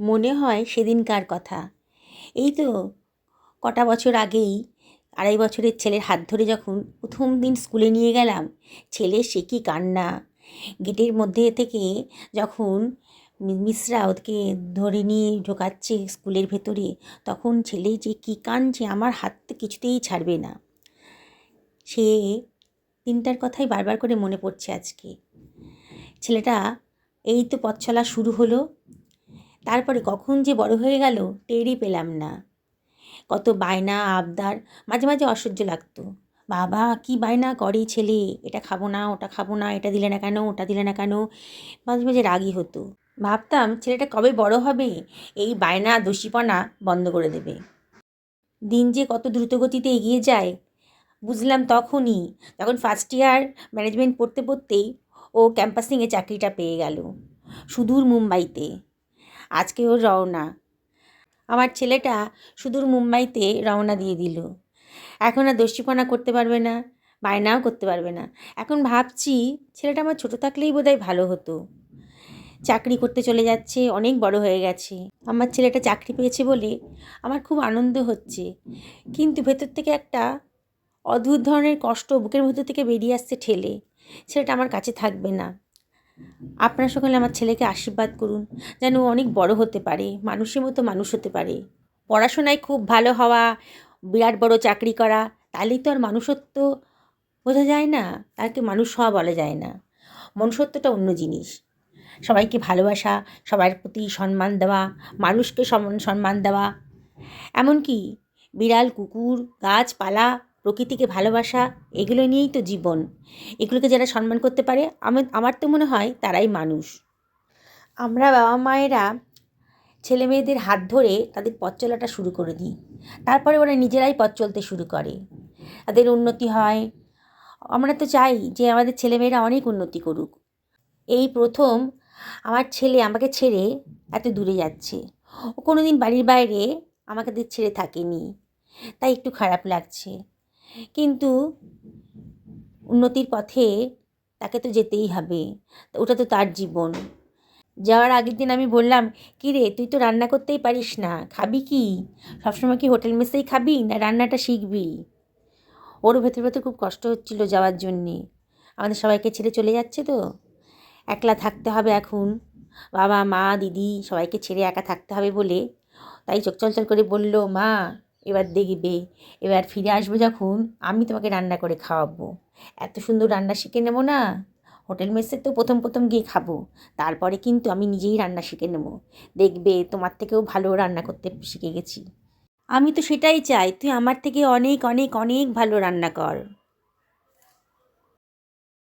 মনে হয় সেদিনকার কথা। এই তো কটা বছর আগেই আড়াই বছরের ছেলের হাত ধরে যখন প্রথম দিন স্কুলে নিয়ে গেলাম, ছেলে সে কি কান্না। গেটের মধ্যে থেকে যখন মি- মিসরা ওদেরকে ধরে নিয়ে ঢোকাচ্ছে স্কুলের ভেতরে, তখন ছেলে যে কী কাঁদছে আমার হাত কিছুতেই ছাড়বে না। সে তিনটার কথাই বারবার করে মনে পড়ছে আজকে। ছেলেটা, এই তো পথ চলা শুরু হলো। তারপরে কখন যে বড় হয়ে গেল টেরই পেলাম না। কত বায়না, আবদার, মাঝে মাঝে অসহ্য লাগতো। বাবা, কি বায়না করে ছেলে? এটা খাব না, ওটা খাব না, এটা দিলে না কেন, ওটা দিলে না কেন? মাঝে মাঝে রাগই হতো। ভাবতাম ছেলেটা কবে বড় হবে? এই বায়না, দোষীপনা বন্ধ করে দেবে। দিন যে কত দ্রুতগতিতে এগিয়ে যায়, বুঝলাম তখনই। তখন ফার্স্ট ইয়ার ম্যানেজমেন্ট পড়তে পড়তেই ও ক্যাম্পাসিংয়ে চাকরিটা পেয়ে গেল। সুদূর মুম্বাইতে। আজকে ওর রওনা। আমার ছেলেটা সুদূর মুম্বাইতে রওনা দিয়ে দিল। এখন আর দস্যিপনা করতে পারবে না, বায়নাও করতে পারবে না। এখন ভাবছি ছেলেটা আমার ছোটো থাকলেই বোধহয় ভালো হতো। চাকরি করতে চলে যাচ্ছে, অনেক বড় হয়ে গেছে। আমার ছেলেটা চাকরি পেয়েছে বলে আমার খুব আনন্দ হচ্ছে। কিন্তু ভেতর থেকে একটা অদ্ভুত ধরনের কষ্ট বুকের ভেতর থেকে বেরিয়ে আসছে ঠেলে। ছেলেটা আমার কাছে থাকবে না। আপনারা সকলে আমার ছেলেকে আশীর্বাদ করুন, যেন অনেক বড় হতে পারে, মানুষের মতো মানুষ হতে পারে। পড়াশোনায় খুব ভালো হওয়া, বিরাট বড় চাকরি করা তাহলেই তো আর মানুষত্ব বোঝা যায় না তাকে মানুষ হওয়া বলা যায় না। মনুষ্যত্বটা অন্য জিনিস। সবাইকে ভালোবাসা, সবার প্রতি সম্মান দেওয়া, মানুষকে সম্মান দেওয়া। এমনকি বিড়াল, কুকুর, গাছপালা প্রকৃতিকে ভালোবাসা, এগুলো নিয়েই তো জীবন। এগুলোকে যারা সম্মান করতে পারে আমার আমার তো মনে হয় তারাই মানুষ। আমরা বাবা মায়েরা ছেলে মেয়েদের হাত ধরে তাদের পথ চলাটা শুরু করে দিই। তারপরে ওরা নিজেরাই পথ চলতে শুরু করে। তাদের উন্নতি হয়। আমরা তো চাই যে আমাদের ছেলেমেয়েরা অনেক উন্নতি করুক। এই প্রথম আমার ছেলে আমাকে ছেড়ে এত দূরে যাচ্ছে। ও কোনো দিন বাড়ির বাইরে আমাকে ছেড়ে থাকেনি। তাই একটু খারাপ লাগছে। কিন্তু উন্নতির পথে তাকে তো যেতেই হবে। ওটা তো তার জীবন। যাওয়ার আগের দিন আমি বললাম, কী রে, তুই তো রান্না করতেই পারিস না, খাবি কি? সবসময় কি হোটেল মেসেই খাবি না রান্নাটা শিখবি? ওর ভেতর ভেতর খুব কষ্ট হচ্ছিল যাওয়ার জন্যে। আমাদের সবাইকে ছেড়ে চলে যাচ্ছে তো। একলা থাকতে হবে এখন। বাবা, মা, দিদি সবাইকে ছেড়ে একা থাকতে হবে বলে তাই চোখ চলচল করে বলল, মা এবার দেখবে, এবার ফিরে আসব যখন আমি তোমাকে রান্না করে খাওয়াবো। এত সুন্দর রান্না শিখে নেব না? হোটেল মেসে তো প্রথম প্রথম গিয়ে খাব, তারপরে কিন্তু আমি নিজেই রান্না শিখে নেব। দেখবে, তোমার থেকেও ভালো রান্না করতে শিখে গেছি। আমি তো সেটাই চাই, তুই আমার থেকে অনেক অনেক অনেক ভালো রান্না কর।